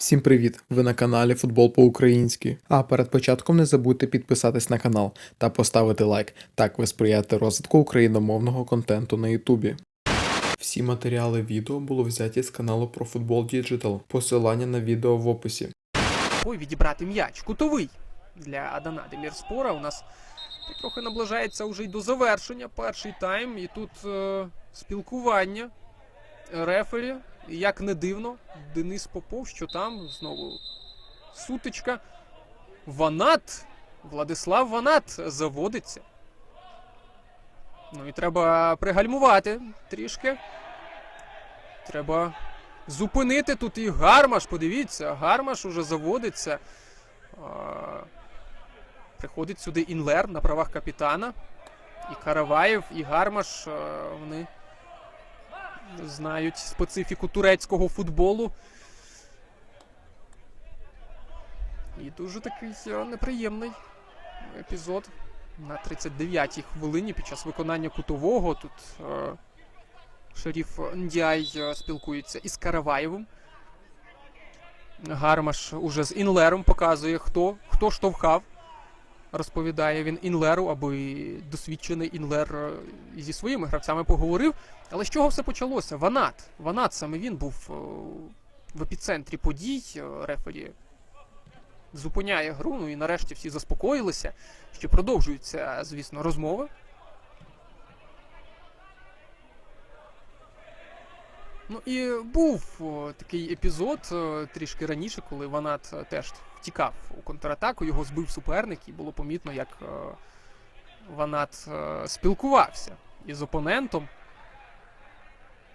Всім привіт! Ви на каналі Футбол по-українськи. А перед початком не забудьте підписатись на канал та поставити лайк. Так ви сприяєте розвитку україномовного контенту на Ютубі. Всі матеріали відео було взяті з каналу про футбол Digital. Посилання на відео в описі. Ой, відібрати м'яч. Кутовий для Адана Демірспора. У нас трохи наближається вже й до завершення перший тайм. І тут е, спілкування рефері. І як не дивно, Денис Попов, що там знову сутичка. Ванат. Владислав Ванат заводиться. Ну і треба пригальмувати трішки. Треба зупинити тут і Гармаш. Подивіться, Гармаш уже заводиться. Приходить сюди Інлер на правах капітана. І Караваєв, і Гармаш. Вони знають специфіку турецького футболу. І дуже такий неприємний епізод на 39-й хвилині під час виконання кутового. Тут е, Шеріф Ndяй е, спілкується із Караваєвим. Гармаш уже з Інлером показує, хто, хто штовхав. Розповідає він Інлеру, аби досвідчений Інлер е, зі своїми гравцями поговорив. Але з чого все почалося? Ванат. Ванат саме він був е, в епіцентрі подій. Е, Рефері зупиняє гру. Ну і нарешті всі заспокоїлися, що продовжуються, звісно, розмови. Ну і був такий епізод трішки раніше, коли Ванат е, теж втікав у контратаку, його збив суперник, і було помітно, як е, Ванат е, спілкувався із опонентом.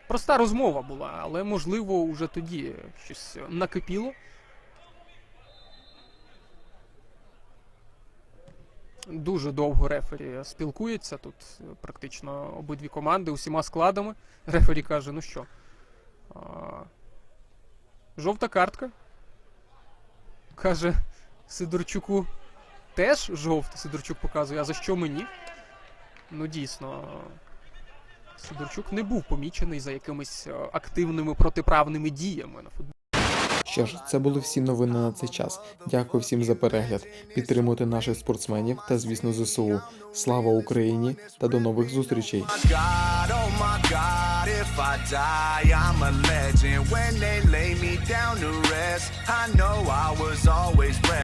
Проста розмова була, але можливо уже тоді щось накипіло. Дуже довго рефері спілкується. Тут практично обидві команди усіма складами. Рефері каже: ну що, жовта картка. Каже Сидорчуку. Теж жовта, Сидорчук показує, а за що мені? Ну, дійсно, Сидорчук не був помічений за якимись е, активними протиправними діями на футболі. Що ж, це були всі новини на цей час. Дякую всім за перегляд. Підтримуйте наших спортсменів та, звісно, ЗСУ. Слава Україні та до нових зустрічей!